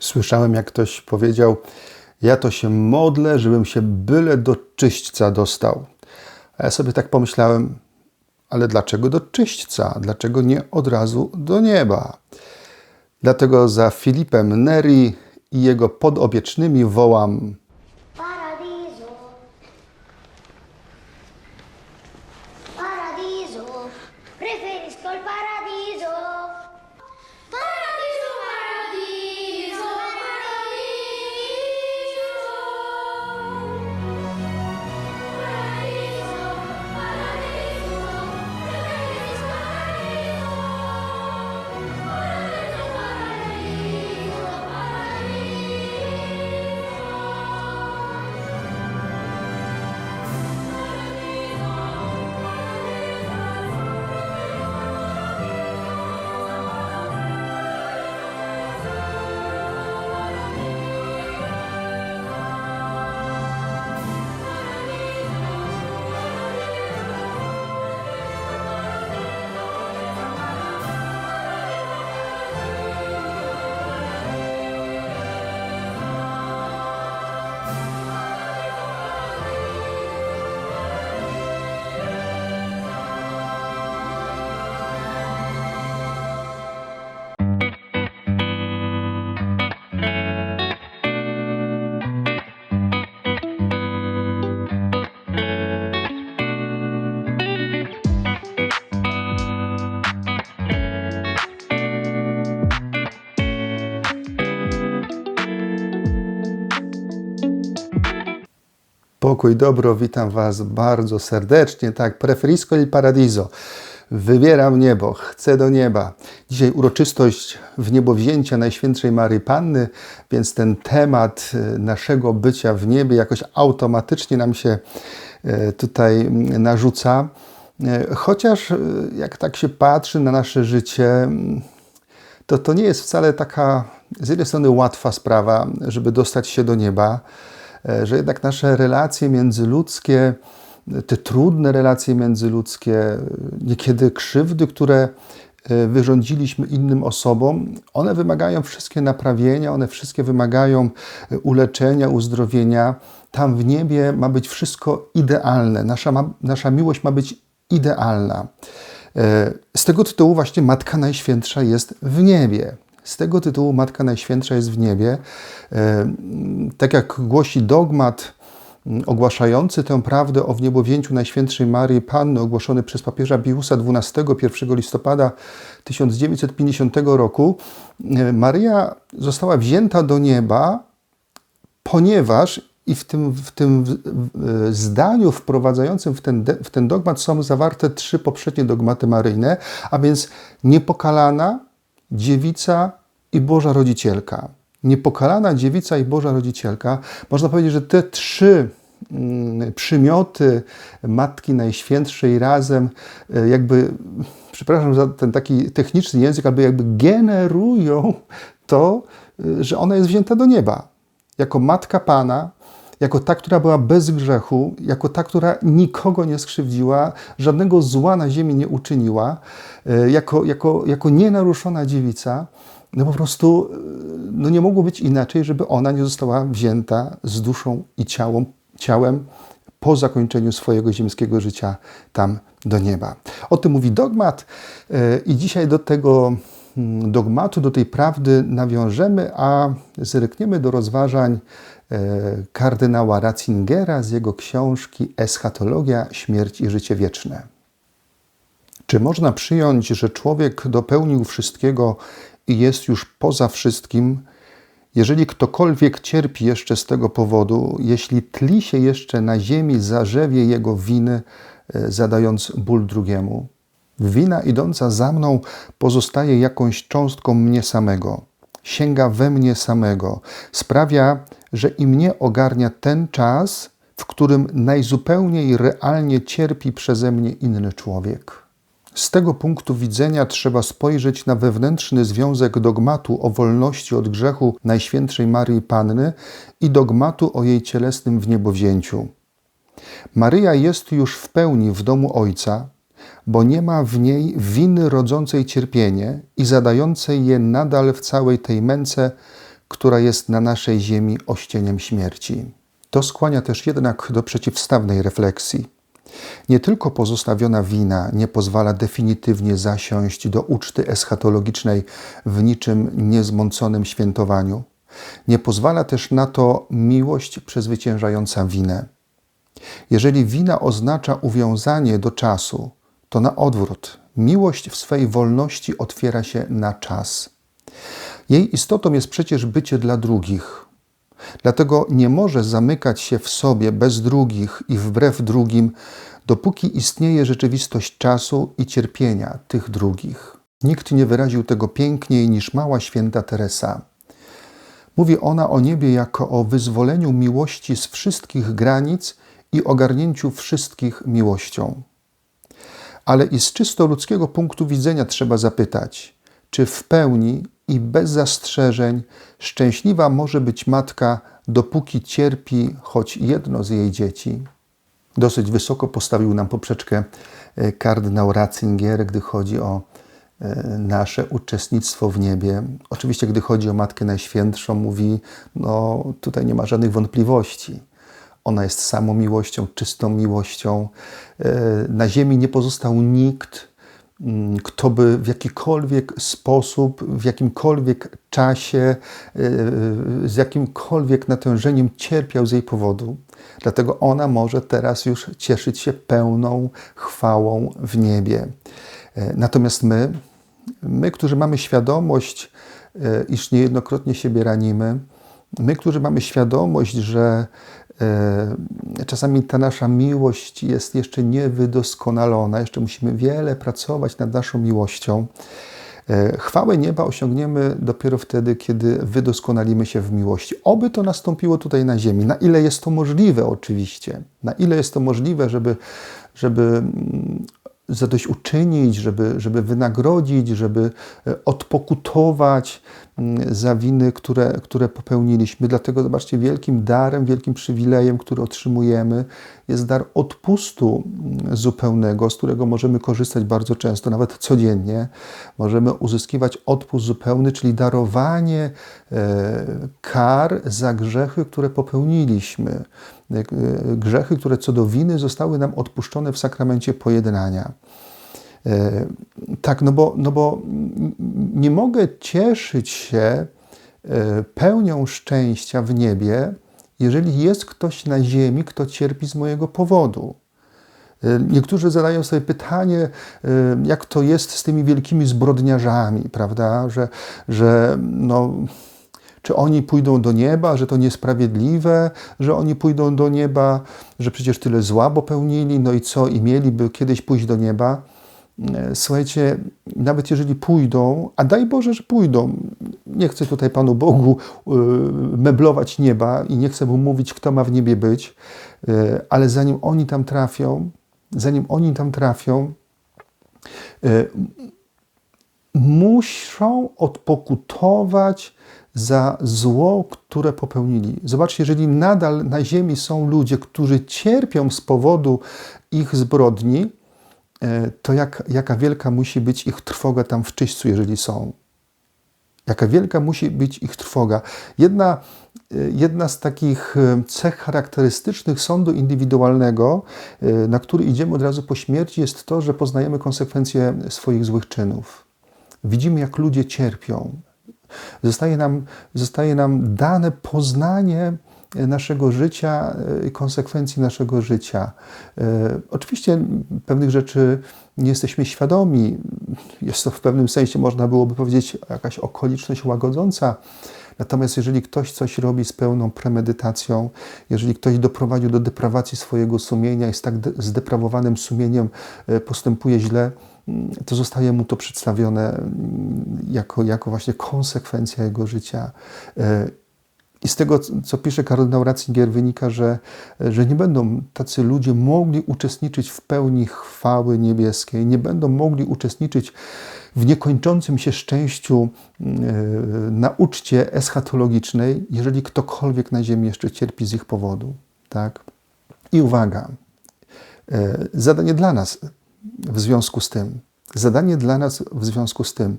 Słyszałem, jak ktoś powiedział: Ja to się modlę, żebym się byle do czyśćca dostał. A ja sobie tak pomyślałem: Ale dlaczego do czyśćca? Dlaczego nie od razu do nieba? Dlatego za Filipem Neri i jego podobiecznymi wołam: Paradiso. Paradiso. Preferisco il paradiso. Pokój, dobro, witam Was bardzo serdecznie. Tak, preferisco il paradiso. Wybieram niebo, chcę do nieba. Dzisiaj uroczystość w niebo wzięcia Najświętszej Maryi Panny, więc ten temat e, naszego bycia w niebie jakoś automatycznie nam się e, tutaj narzuca. E, Chociaż jak tak się patrzy na nasze życie, to to nie jest wcale taka z jednej strony łatwa sprawa, żeby dostać się do nieba, że jednak nasze relacje międzyludzkie, te trudne relacje międzyludzkie, e, niekiedy krzywdy, które e, wyrządziliśmy innym osobom, one wymagają wszystkie naprawienia, one wszystkie wymagają e, uleczenia, uzdrowienia. Tam w niebie ma być wszystko idealne. Nasza, ma, nasza miłość ma być idealna. E, Z tego tytułu właśnie Matka Najświętsza jest w niebie. Z tego tytułu Matka Najświętsza jest w niebie. E, Tak jak głosi dogmat m, ogłaszający tę prawdę o wniebowzięciu Najświętszej Maryi Panny, ogłoszony przez papieża Piusa XII 1 listopada 1950 roku, e, Maryja została wzięta do nieba ponieważ i w tym, w tym w- zdaniu wprowadzającym w ten, w ten dogmat są zawarte trzy poprzednie dogmaty maryjne, a więc niepokalana, dziewica i Boża Rodzicielka. Niepokalana, dziewica i Boża Rodzicielka. Można powiedzieć, że te trzy mm, przymioty Matki Najświętszej razem e, jakby, przepraszam za ten taki techniczny język, albo jakby generują to, e, że ona jest wzięta do nieba jako matka Pana, jako ta, która była bez grzechu, jako ta, która nikogo nie skrzywdziła, żadnego zła na ziemi nie uczyniła, e, jako, jako, jako nienaruszona dziewica, no po prostu e, no nie mogło być inaczej, żeby ona nie została wzięta z duszą i ciałem, ciałem po zakończeniu swojego ziemskiego życia tam do nieba. O tym mówi dogmat e, i dzisiaj do tego mm, dogmatu, do tej prawdy nawiążemy, a zerkniemy do rozważań e, kardynała Ratzingera z jego książki Eschatologia, śmierć i życie wieczne. Czy można przyjąć, że człowiek dopełnił wszystkiego i jest już poza wszystkim, jeżeli ktokolwiek cierpi jeszcze z tego powodu, jeśli tli się jeszcze na ziemi zarzewie jego winy, e, zadając ból drugiemu? Wina idąca za mną pozostaje jakąś cząstką mnie samego, sięga we mnie samego, sprawia, że i mnie ogarnia ten czas, w którym najzupełniej realnie cierpi przeze mnie inny człowiek. Z tego punktu widzenia trzeba spojrzeć na wewnętrzny związek dogmatu o wolności od grzechu Najświętszej Maryi Panny i dogmatu o jej cielesnym wniebowzięciu. Maryja jest już w pełni w domu Ojca, bo nie ma w niej winy rodzącej cierpienie i zadającej je nadal w całej tej męce która jest na naszej ziemi ościeniem śmierci. To skłania też jednak do przeciwstawnej refleksji. Nie tylko pozostawiona wina nie pozwala definitywnie zasiąść do uczty eschatologicznej w niczym niezmąconym świętowaniu, nie pozwala też na to miłość przezwyciężająca winę. Jeżeli wina oznacza uwiązanie do czasu, to na odwrót, miłość w swej wolności otwiera się na czas. Jej istotą jest przecież bycie dla drugich. Dlatego nie może zamykać się w sobie bez drugich i wbrew drugim, dopóki istnieje rzeczywistość czasu i cierpienia tych drugich. Nikt nie wyraził tego piękniej niż mała święta Teresa. Mówi ona o niebie jako o wyzwoleniu miłości z wszystkich granic i ogarnięciu wszystkich miłością. Ale i z czysto ludzkiego punktu widzenia trzeba zapytać, czy w pełni i bez zastrzeżeń szczęśliwa może być matka, dopóki cierpi choć jedno z jej dzieci? Dosyć wysoko postawił nam poprzeczkę e, kardynał Ratzinger, gdy chodzi o e, nasze uczestnictwo w niebie. Oczywiście, gdy chodzi o Matkę Najświętszą, mówi, no tutaj nie ma żadnych wątpliwości. Ona jest samą miłością, czystą miłością. E, Na ziemi nie pozostał nikt, kto by w jakikolwiek sposób, w jakimkolwiek czasie, e, z jakimkolwiek natężeniem cierpiał z jej powodu. Dlatego ona może teraz już cieszyć się pełną chwałą w niebie. E, Natomiast my, my, którzy mamy świadomość, e, iż niejednokrotnie siebie ranimy, my, którzy mamy świadomość, że czasami ta nasza miłość jest jeszcze niewydoskonalona, jeszcze musimy wiele pracować nad naszą miłością. E, Chwałę nieba osiągniemy dopiero wtedy, kiedy wydoskonalimy się w miłości. Oby to nastąpiło tutaj na ziemi. Na ile jest to możliwe, oczywiście. Na ile jest to możliwe, żeby, żeby mm, zadośćuczynić, żeby, żeby wynagrodzić, żeby e, odpokutować mm, za winy, które, które popełniliśmy. Dlatego, zobaczcie, wielkim darem, wielkim przywilejem, który otrzymujemy, jest dar odpustu mm, zupełnego, z którego możemy korzystać bardzo często, nawet codziennie. Możemy uzyskiwać odpust zupełny, czyli darowanie e, kar za grzechy, które popełniliśmy. E, Grzechy, które co do winy zostały nam odpuszczone w sakramencie pojednania. E, Tak, no bo, no bo nie mogę cieszyć się e, pełnią szczęścia w niebie, jeżeli jest ktoś na ziemi, kto cierpi z mojego powodu. Niektórzy zadają sobie pytanie, jak to jest z tymi wielkimi zbrodniarzami, prawda? Że, że no, czy oni pójdą do nieba, że to niesprawiedliwe, że oni pójdą do nieba, że przecież tyle zła popełnili, no i co, i mieliby kiedyś pójść do nieba. E, Słuchajcie, nawet jeżeli pójdą, a daj Boże, że pójdą, nie chcę tutaj Panu Bogu y, meblować nieba i nie chcę mu mówić, kto ma w niebie być, y, ale zanim oni tam trafią, zanim oni tam trafią, muszą odpokutować za zło, które popełnili. Zobaczcie, jeżeli nadal na ziemi są ludzie, którzy cierpią z powodu ich zbrodni, e, to jak, jaka wielka musi być ich trwoga tam w czyśćcu, jeżeli są. Jaka wielka musi być ich trwoga. Jedna, e, jedna z takich e, cech charakterystycznych sądu indywidualnego, na który idziemy od razu po śmierci, jest to, że poznajemy konsekwencje swoich złych czynów. Widzimy, jak ludzie cierpią. Zostaje nam, zostaje nam dane poznanie naszego życia i konsekwencji naszego życia. E, Oczywiście pewnych rzeczy nie jesteśmy świadomi. Jest to w pewnym sensie, można byłoby powiedzieć, jakaś okoliczność łagodząca. Natomiast jeżeli ktoś coś robi z pełną premedytacją, jeżeli ktoś doprowadził do deprawacji swojego sumienia i z tak de- zdeprawowanym sumieniem e, postępuje źle, to zostaje mu to przedstawione mm, jako, jako właśnie konsekwencja jego życia. E, I z tego, co pisze kardynał Ratzinger, wynika, że, że nie będą tacy ludzie mogli uczestniczyć w pełni chwały niebieskiej, nie będą mogli uczestniczyć w niekończącym się szczęściu e, na uczcie eschatologicznej, jeżeli ktokolwiek na ziemi jeszcze cierpi z ich powodu. Tak? I uwaga, e, zadanie dla nas w związku z tym, zadanie dla nas w związku z tym,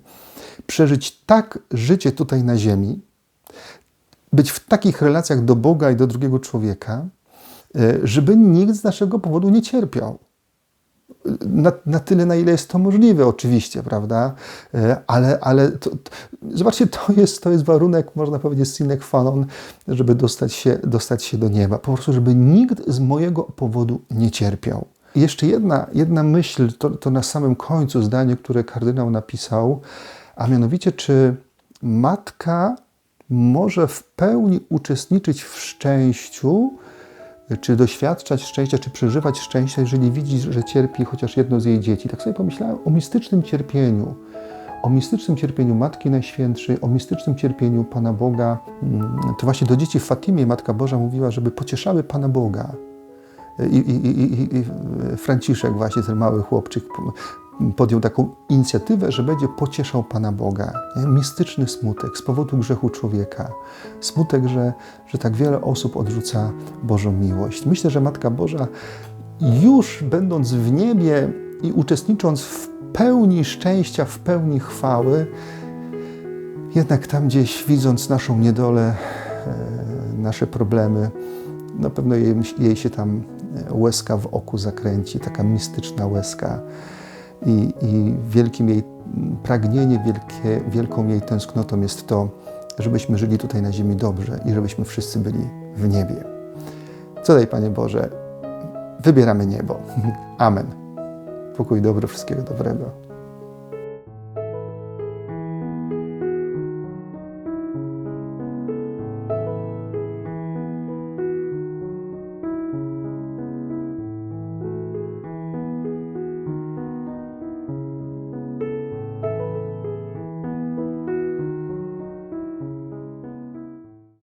przeżyć tak życie tutaj na ziemi, być w takich relacjach do Boga i do drugiego człowieka, e, żeby nikt z naszego powodu nie cierpiał. Na, na tyle, na ile jest to możliwe, oczywiście, prawda? E, Ale, ale to, to, zobaczcie, to jest, to jest warunek, można powiedzieć, sine qua non, żeby dostać się, dostać się do nieba. Po prostu, żeby nikt z mojego powodu nie cierpiał. Jeszcze jedna, jedna myśl, to, to na samym końcu zdanie, które kardynał napisał, a mianowicie, czy matka może w pełni uczestniczyć w szczęściu, czy doświadczać szczęścia, czy przeżywać szczęście, jeżeli widzi, że cierpi chociaż jedno z jej dzieci. Tak sobie pomyślałem o mistycznym cierpieniu, o mistycznym cierpieniu Matki Najświętszej, o mistycznym cierpieniu Pana Boga. Mm, To właśnie do dzieci w Fatimie Matka Boża mówiła, żeby pocieszały Pana Boga. I, i, i, i- Franciszek, właśnie ten mały chłopczyk, podjął taką inicjatywę, że będzie pocieszał Pana Boga. Nie? Mistyczny smutek z powodu grzechu człowieka. Smutek, że, że tak wiele osób odrzuca Bożą miłość. Myślę, że Matka Boża już będąc w niebie i uczestnicząc w pełni szczęścia, w pełni chwały, jednak tam gdzieś widząc naszą niedolę, e, nasze problemy, na pewno jej, jej się tam e, łezka w oku zakręci, taka mistyczna łezka. I, i wielkim jej pragnienie, wielkie, wielką jej tęsknotą jest to, żebyśmy żyli tutaj na ziemi dobrze i żebyśmy wszyscy byli w niebie. Co daj, Panie Boże, wybieramy niebo. Amen. Pokój dobry, wszystkiego dobrego.